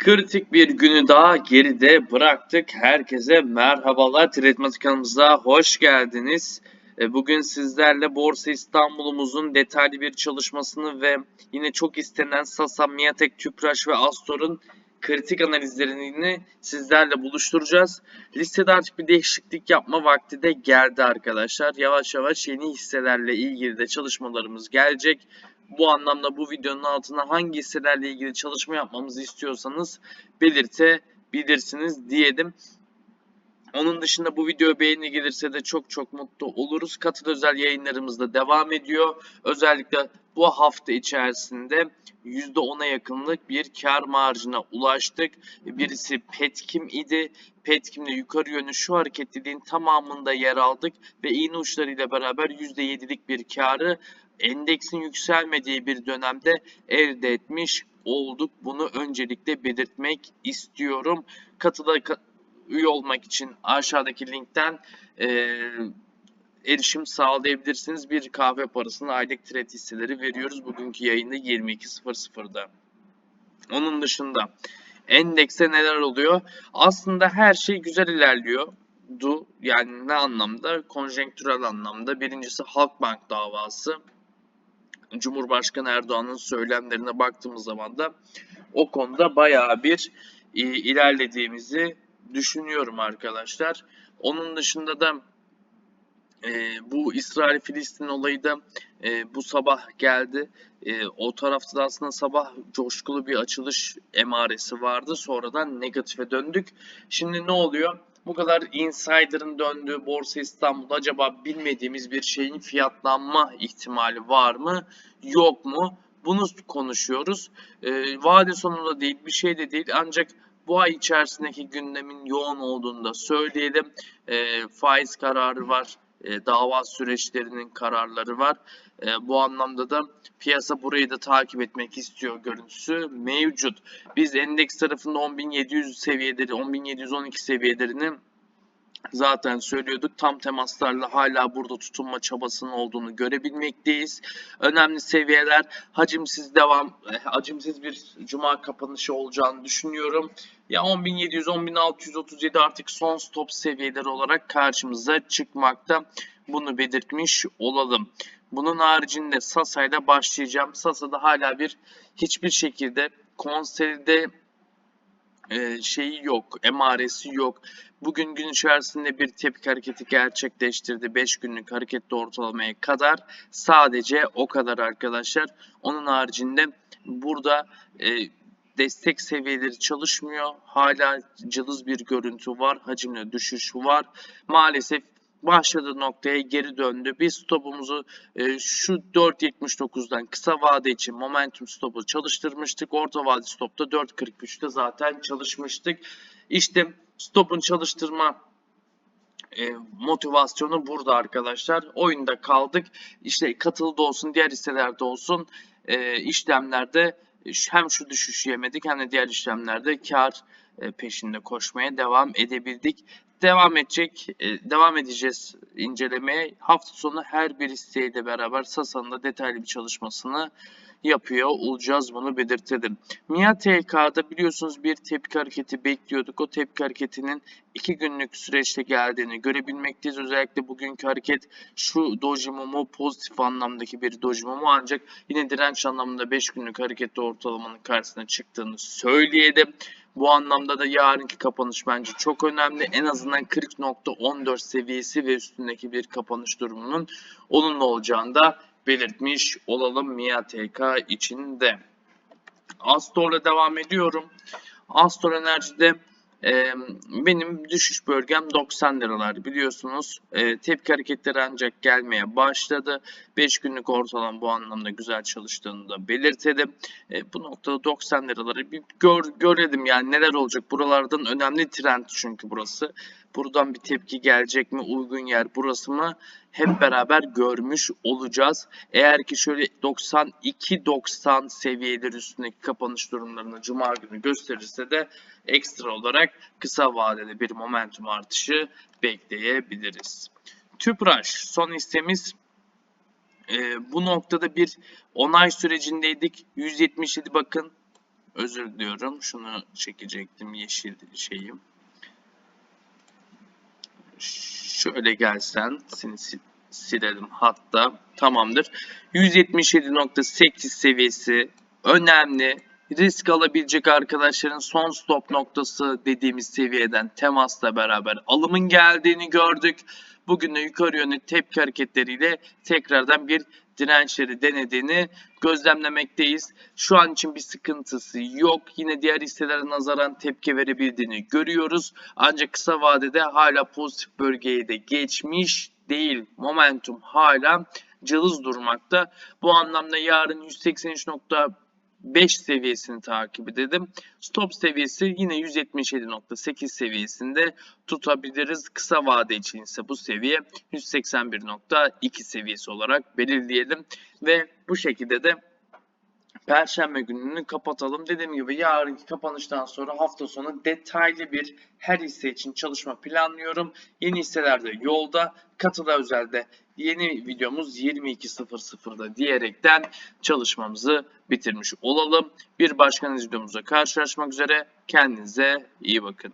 Kritik bir günü daha geride bıraktık. Herkese merhabalar. Tretmat kanalımıza hoş geldiniz. E, Bugün sizlerle Borsa İstanbul'umuzun detaylı bir çalışmasını ve yine çok istenen Sasa, Miatek, Tüpraş ve Astor'un kritik analizlerini sizlerle buluşturacağız. Listede artık bir değişiklik yapma vakti de geldi arkadaşlar. Yavaş yavaş yeni hisselerle ilgili de çalışmalarımız gelecek. Bu anlamda bu videonun altına hangi hisselerle ilgili çalışma yapmamızı istiyorsanız belirtebilirsiniz diyelim. Onun dışında bu video beğeni gelirse de çok çok mutlu oluruz. Katıl özel yayınlarımız da devam ediyor. Özellikle bu hafta içerisinde %10'a yakınlık bir kar marjına ulaştık. Birisi Petkim idi. Petkim'le yukarı yönlü şu hareketliliğin tamamında yer aldık ve iğne uçlarıyla beraber %7'lik bir karı endeksin yükselmediği bir dönemde elde etmiş olduk. Bunu öncelikle belirtmek istiyorum. Katıla ka- üye olmak için aşağıdaki linkten eee, erişim sağlayabilirsiniz. Bir kahve parasına aylık trade hisseleri veriyoruz. Bugünkü yayında 22.00'da. Onun dışında endekste neler oluyor? Aslında her şey güzel ilerliyor. Du yani ne anlamda? Konjonktürel anlamda. Birincisi Halkbank davası. Cumhurbaşkanı Erdoğan'ın söylemlerine baktığımız zaman da o konuda bayağı bir e, ilerlediğimizi düşünüyorum arkadaşlar. Onun dışında da e, bu İsrail-Filistin olayı da e, bu sabah geldi. E, o tarafta da aslında sabah coşkulu bir açılış emaresi vardı. Sonradan negatife döndük. Şimdi ne oluyor? Bu kadar insider'ın döndüğü Borsa İstanbul'da acaba bilmediğimiz bir şeyin fiyatlanma ihtimali var mı? Yok mu? Bunu konuşuyoruz. E, vade sonunda değil, bir şey de değil. Ancak bu ay içerisindeki gündemin yoğun olduğunu da söyleyelim. E, faiz kararı var, e, dava süreçlerinin kararları var. E, bu anlamda da piyasa burayı da takip etmek istiyor görüntüsü mevcut. Biz endeks tarafında 10.700 seviyeleri, 10.712 seviyelerini zaten söylüyorduk. Tam temaslarla hala burada tutunma çabasının olduğunu görebilmekteyiz. Önemli seviyeler hacimsiz devam, eh, hacimsiz bir cuma kapanışı olacağını düşünüyorum. Ya 10.700, 10.637 artık son stop seviyeleri olarak karşımıza çıkmakta. Bunu belirtmiş olalım. Bunun haricinde Sasa ile başlayacağım. Sasa'da hala bir hiçbir şekilde konsolide e, şeyi yok, emaresi yok. Bugün gün içerisinde bir tepki hareketi gerçekleştirdi. 5 günlük hareketli ortalamaya kadar. Sadece o kadar arkadaşlar. Onun haricinde burada e, destek seviyeleri çalışmıyor. Hala cılız bir görüntü var. Hacimle düşüş var. Maalesef başladığı noktaya geri döndü. Biz stopumuzu e, şu 4.79'dan kısa vade için momentum stopu çalıştırmıştık. Orta vade stopta 4.43'te zaten çalışmıştık. İşte stopun çalıştırma e, motivasyonu burada arkadaşlar. Oyunda kaldık. İşte katıldı olsun, diğer hisselerde olsun e, işlemlerde hem şu düşüşü yemedik hem de diğer işlemlerde kar e, peşinde koşmaya devam edebildik. Devam edecek, e, devam edeceğiz incelemeye. Hafta sonu her bir isteğiyle beraber Sasa'nın da detaylı bir çalışmasını yapıyor olacağız bunu belirtelim. MIA TK'da biliyorsunuz bir tepki hareketi bekliyorduk. O tepki hareketinin iki günlük süreçte geldiğini görebilmekteyiz. Özellikle bugünkü hareket şu doji mumu pozitif anlamdaki bir doji mumu ancak yine direnç anlamında 5 günlük hareketli ortalamanın karşısına çıktığını söyleyelim. Bu anlamda da yarınki kapanış bence çok önemli. En azından 40.14 seviyesi ve üstündeki bir kapanış durumunun olumlu olacağını da belirtmiş olalım MIA TK içinde. Astor'la devam ediyorum. Astor Enerji'de e, benim düşüş bölgem 90 liralar biliyorsunuz. E, tepki hareketleri ancak gelmeye başladı. 5 günlük ortalama bu anlamda güzel çalıştığını da belirtelim. E, bu noktada 90 liraları bir gör, görelim yani neler olacak. Buralardan önemli trend çünkü burası. Buradan bir tepki gelecek mi? Uygun yer burası mı? Hep beraber görmüş olacağız. Eğer ki şöyle 92-90 seviyeler üstündeki kapanış durumlarını Cuma günü gösterirse de ekstra olarak kısa vadede bir momentum artışı bekleyebiliriz. Tüpraş son hissemiz e, bu noktada bir onay sürecindeydik. 177 bakın Özür diliyorum. Şunu çekecektim yeşil şeyim. Şöyle gelsen seni sil- silelim hatta. Tamamdır. 177.8 seviyesi önemli. Risk alabilecek arkadaşların son stop noktası dediğimiz seviyeden temasla beraber alımın geldiğini gördük. Bugün de yukarı yönlü tepki hareketleriyle tekrardan bir dirençleri denediğini gözlemlemekteyiz. Şu an için bir sıkıntısı yok. Yine diğer hisselere nazaran tepki verebildiğini görüyoruz. Ancak kısa vadede hala pozitif bölgeye de geçmiş değil. Momentum hala cılız durmakta. Bu anlamda yarın 183.5 seviyesini takip edelim. Stop seviyesi yine 177.8 seviyesinde tutabiliriz. Kısa vade için ise bu seviye 181.2 seviyesi olarak belirleyelim. Ve bu şekilde de Perşembe gününü kapatalım. Dediğim gibi yarınki kapanıştan sonra hafta sonu detaylı bir her hisse için çalışma planlıyorum. Yeni hisseler de yolda. Katıla özelde yeni videomuz 22.00'da diyerekten çalışmamızı bitirmiş olalım. Bir başka videomuzda karşılaşmak üzere. Kendinize iyi bakın.